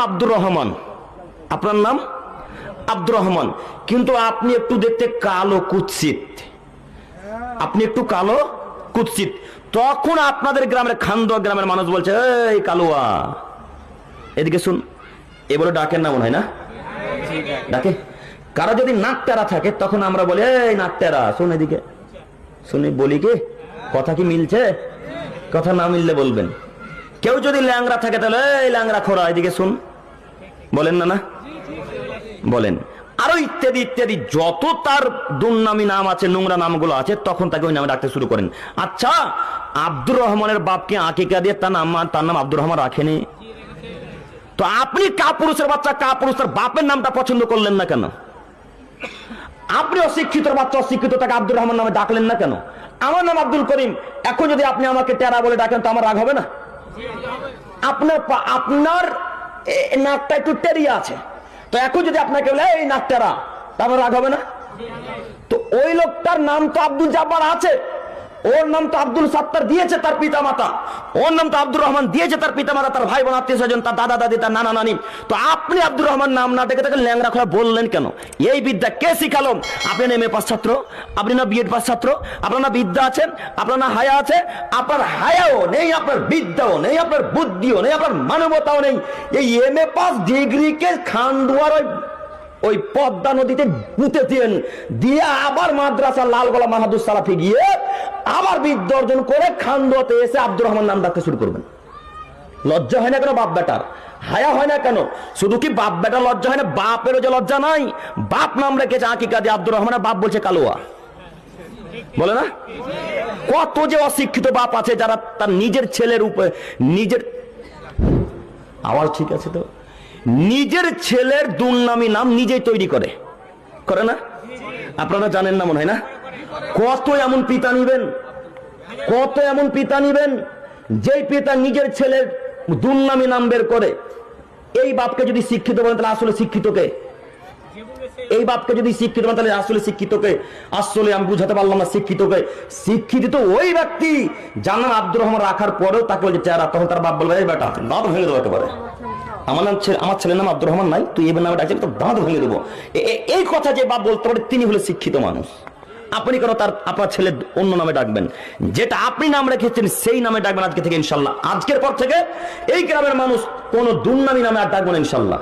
আব্দুর রহমান। আপনার নাম? আব্দুর রহমান। কিন্তু আপনি একটু দেখতে কালো কুৎসিত। আপনি একটু কালো কুৎসিত। তখন আপনাদের গ্রামের খান্দোয়া গ্রামের মানুষ বলছে, এই কালুয়া। এদিকে শুন এ বলে ডাকেন না মনে হয় না? ডাকে? কারও যদি নাক টেরা থাকে, তখন আমরা বলি, এই নাক টেরা, শোন এদিকে। শুনি, বলি কি, কথা কি মিলছে? কথা না মিললে বলবেন। কেউ যদি ল্যাংরা থাকে তাহলে, এই ল্যাংরা খোরা, এদিকে শুন। বলেন না না? বলেন। আরও ইত্যাদি ইত্যাদি, যত তার দুর্নামি নাম আছে, নোংরা নামগুলো আছে, তখন তাকে ওই নামে ডাকতে শুরু করেন। আচ্ছা আব্দুর রহমানের বাপকে আকিকা দিয়ে তার নাম তার নাম আব্দুর রহমান রাখেনি? তো আপনি কাপুরুষের বাচ্চা, কাপুরুষের বাপের নামটা পছন্দ করলেন না কেন? আপনি অশিক্ষিত বাচ্চা, অশিক্ষিত তাকে আব্দুর রহমান নামে ডাকলেন না কেন? আমার নাম আব্দুল করিম, এখন যদি আপনি আমাকে টেরা বলে ডাকেন, তো আমার রাগ হবে না? আপনার আপনার নাকটা একটু টেরিয়া আছে। তো এখন যদি আপনাকে বলে, এই নাকটারা তারপর রাগ হবে না? তো ওই লোকটার নাম তো আব্দুল জাব্বার আছে। ওর নাম তো আব্দুল সাত্তার দিয়েছে তার পিতা মাতা ওর নাম তো আব্দুর রহমান দিয়েছে তার পিতা মাতা তার ভাই বোন, আত্মীয় স্বজন, তার দাদা, দাদি, তার নানা, নানি। তো আপনি আব্দুর রহমান নাম না ডেকে তাকে ল্যাংরা খোলা বললেন কেন? এই বিদ্যা কে শিখালো আপনি এম এ পাস ছাত্র, আপনি না বিএড পাস ছাত্র, আপনার না বিদ্যা আছে, আপনার না হায়া আছে, আপনার হায়াও নেই, আপনার বিদ্যাও নেই, আপনার বুদ্ধিও নেই, আপনার মানবতাও নেই। এই এম এ পাস ডিগ্রিকে খান্ডুয়ার ওই ওই পদ্মা নদীতে পুঁতে দিয়ে আবার মাদ্রাসা লালগোলা মাহাদুর সালাফি গিয়ে আবার বিদ্যা অর্জন করে খান্দতে এসে আব্দুর রহমান নাম ডাকতে শুরু করবেন। লজ্জা হয় না কেন বাপ বেটার? হায়া হয় না কেন? শুধু কি বাপ বেটার লজ্জা হয় না? বাপেরও যে লজ্জা নাই? বাপ নাম রেখেছে আকিকা দিয়ে আব্দুর রহমানের বাপ বলছে কালোয়া। বলে না? কত যে অশিক্ষিত বাপ আছে যারা তার নিজের ছেলের উপরে, নিজের আওয়াজ ঠিক আছে তো? নিজের ছেলের দুর্নামি নাম নিজেই তৈরি করে। করে না? আপনারা জানেন না মনে হয় না? কত এমন পিতা নিবেন? কত এমন পিতা নিবেন? যেই পিতা নিজের ছেলের দুর্নামি নাম বের করে, এই বাপকে যদি শিক্ষিত বলেন, তাহলে আসলে শিক্ষিতকে এই বাপকে যদি শিক্ষিত বলেন, তাহলে আসলে শিক্ষিতকে আসলে আমি বুঝাতে পারলাম না শিক্ষিতকে শিক্ষিত তো ওই ব্যক্তি নাম আব্দুর রহমান রাখার পরেও তাকে বলছে চেহারা, তখন তার বাপ বলবে, এই বেটা, দাঁত ভেঙে দেবো একেবারে। আমার নাম ছে- আমার ছেলের নাম আব্দুর রহমান নাই, তুই এবার নামে ডাকছিস তো দাঁত ভেঙে দেবো। এই কথা যে বাপ বলতে পারে, তিনি হলে শিক্ষিত মানুষ। আপনি কেন তার আপনার ছেলে অন্য নামে ডাকবেন? যেটা আপনি নাম রেখেছেন, সেই নামে ডাকবেন আজকে থেকে ইনশাল্লাহ। আজকের পর থেকে এই গ্রামের মানুষ কোন দুর্নামী নামে আর ডাকবেন ইনশাল্লাহ।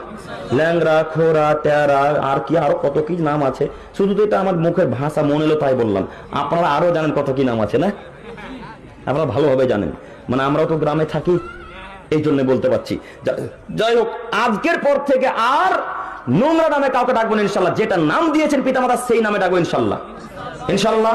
ল্যাংরা খোরা ট্যারা, আর কি, আরও কত কি নাম আছে? শুধু তো এটা আমার মুখের ভাষা মনে এলো তাই বললাম। আপনারা আরও জানেন কত কি নাম আছে, না? আপনারা ভালোভাবে জানেন। মানে আমরাও তো গ্রামে থাকি, এই জন্য বলতে পারছি। যাই হোক, আজকের পর থেকে আর নোংরা নামে কাউকে ডাকবেন ইনশাল্লাহ। যেটা নাম দিয়েছেন পিতামাতা, সেই নামে ডাকবো ইনশাল্লাহ। ইনশাল্লাহ